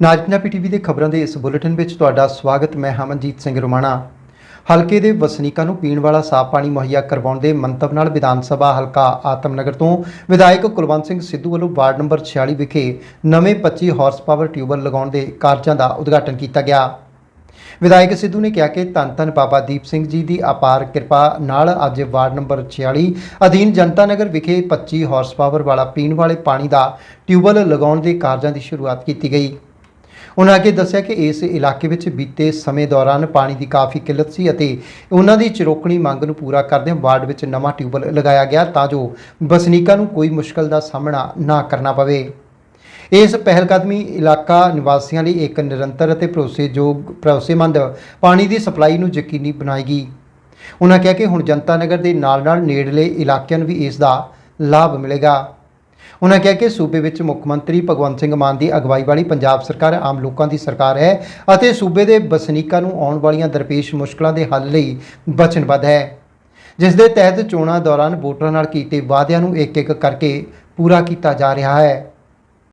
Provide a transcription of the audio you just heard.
ਨਾਜ Punjabi TV ਦੇ ਖਬਰਾਂ ਦੇ ਇਸ ਬੁਲੇਟਿਨ ਵਿੱਚ ਤੁਹਾਡਾ ਸਵਾਗਤ, ਮੈਂ ਹਮਨਜੀਤ ਸਿੰਘ ਰੋਮਾਣਾ। ਹਲਕੇ ਦੇ ਵਸਨੀਕਾਂ ਨੂੰ ਪੀਣ ਵਾਲਾ ਸਾਫ਼ ਪਾਣੀ ਮੁਹੱਈਆ ਕਰਵਾਉਣ ਦੇ ਮੰਤਵ ਨਾਲ ਵਿਧਾਨ ਸਭਾ ਹਲਕਾ ਆਤਮਨਗਰ ਤੋਂ ਵਿਧਾਇਕ ਕੁਲਵੰਤ ਸਿੰਘ ਸਿੱਧੂ ਵੱਲੋਂ ਵਾਰਡ ਨੰਬਰ 46 ਵਿਖੇ ਨਵੇਂ 25 ਹਾਰਸ ਪਾਵਰ ਟਿਊਬਲ ਲਗਾਉਣ ਦੇ ਕਾਰਜਾਂ ਦਾ ਉਦਘਾਟਨ ਕੀਤਾ ਗਿਆ। ਵਿਧਾਇਕ ਸਿੱਧੂ ਨੇ ਕਿਹਾ ਕਿ ਧੰਨ ਧੰਨ ਬਾਬਾ ਦੀਪ ਸਿੰਘ ਜੀ ਦੀ ਅਪਾਰ ਕਿਰਪਾ ਨਾਲ ਅੱਜ ਵਾਰਡ ਨੰਬਰ 46 ਅਧੀਨ ਜਨਤਾ ਨਗਰ ਵਿਖੇ 25 ਹਾਰਸ ਪਾਵਰ ਵਾਲਾ ਪੀਣ ਵਾਲੇ ਪਾਣੀ ਦਾ ਟਿਊਬਲ ਲਗਾਉਣ ਦੇ ਕਾਰਜਾਂ ਦੀ ਸ਼ੁਰੂਆਤ ਕੀਤੀ ਗਈ। ਉਹਨਾਂ ਅੱਗੇ ਦੱਸਿਆ ਕਿ ਇਸ ਇਲਾਕੇ ਵਿੱਚ ਬੀਤੇ ਸਮੇਂ ਦੌਰਾਨ ਪਾਣੀ ਦੀ ਕਾਫੀ ਕਿੱਲਤ ਸੀ ਅਤੇ ਉਹਨਾਂ ਦੀ ਚਰੋਕਣੀ ਮੰਗ ਨੂੰ ਪੂਰਾ ਕਰਦਿਆਂ ਵਾਰਡ ਵਿੱਚ ਨਵਾਂ ਟਿਊਬਲ ਲਗਾਇਆ ਗਿਆ ਤਾਂ ਜੋ ਵਸਨੀਕਾਂ ਨੂੰ ਕੋਈ ਮੁਸ਼ਕਲ ਦਾ ਸਾਹਮਣਾ ਨਾ ਕਰਨਾ ਪਵੇ। ਇਸ ਪਹਿਲਕਦਮੀ ਇਲਾਕਾ ਨਿਵਾਸੀਆਂ ਲਈ ਇੱਕ ਨਿਰੰਤਰ ਅਤੇ ਭਰੋਸੇਯੋਗ, ਭਰੋਸੇਮੰਦ ਪਾਣੀ ਦੀ ਸਪਲਾਈ ਨੂੰ ਯਕੀਨੀ ਬਣਾਏਗੀ। ਉਹਨਾਂ ਕਿਹਾ ਕਿ ਹੁਣ ਜਨਤਾ ਨਗਰ ਦੇ ਨਾਲ-ਨਾਲ ਨੇੜਲੇ ਇਲਾਕਿਆਂ ਨੂੰ ਵੀ ਇਸ ਦਾ ਲਾਭ ਮਿਲੇਗਾ। ਉਨ੍ਹਾਂ ਕਿਹਾ ਕਿ ਸੂਬੇ ਵਿੱਚ ਮੁੱਖ ਮੰਤਰੀ ਭਗਵੰਤ ਸਿੰਘ ਮਾਨ ਦੀ ਅਗਵਾਈ ਵਾਲੀ ਪੰਜਾਬ ਸਰਕਾਰ ਆਮ ਲੋਕਾਂ ਦੀ ਸਰਕਾਰ ਹੈ ਅਤੇ ਸੂਬੇ ਦੇ ਵਸਨੀਕਾਂ ਨੂੰ ਆਉਣ ਵਾਲੀਆਂ ਦਰਪੇਸ਼ ਮੁਸ਼ਕਲਾਂ ਦੇ ਹੱਲ ਲਈ ਵਚਨਬੱਧ ਹੈ, ਜਿਸ ਦੇ ਤਹਿਤ ਚੋਣਾਂ ਦੌਰਾਨ ਵੋਟਰਾਂ ਨਾਲ ਕੀਤੇ ਵਾਅਦਿਆਂ ਨੂੰ ਇੱਕ-ਇੱਕ ਕਰਕੇ ਪੂਰਾ ਕੀਤਾ ਜਾ ਰਿਹਾ ਹੈ।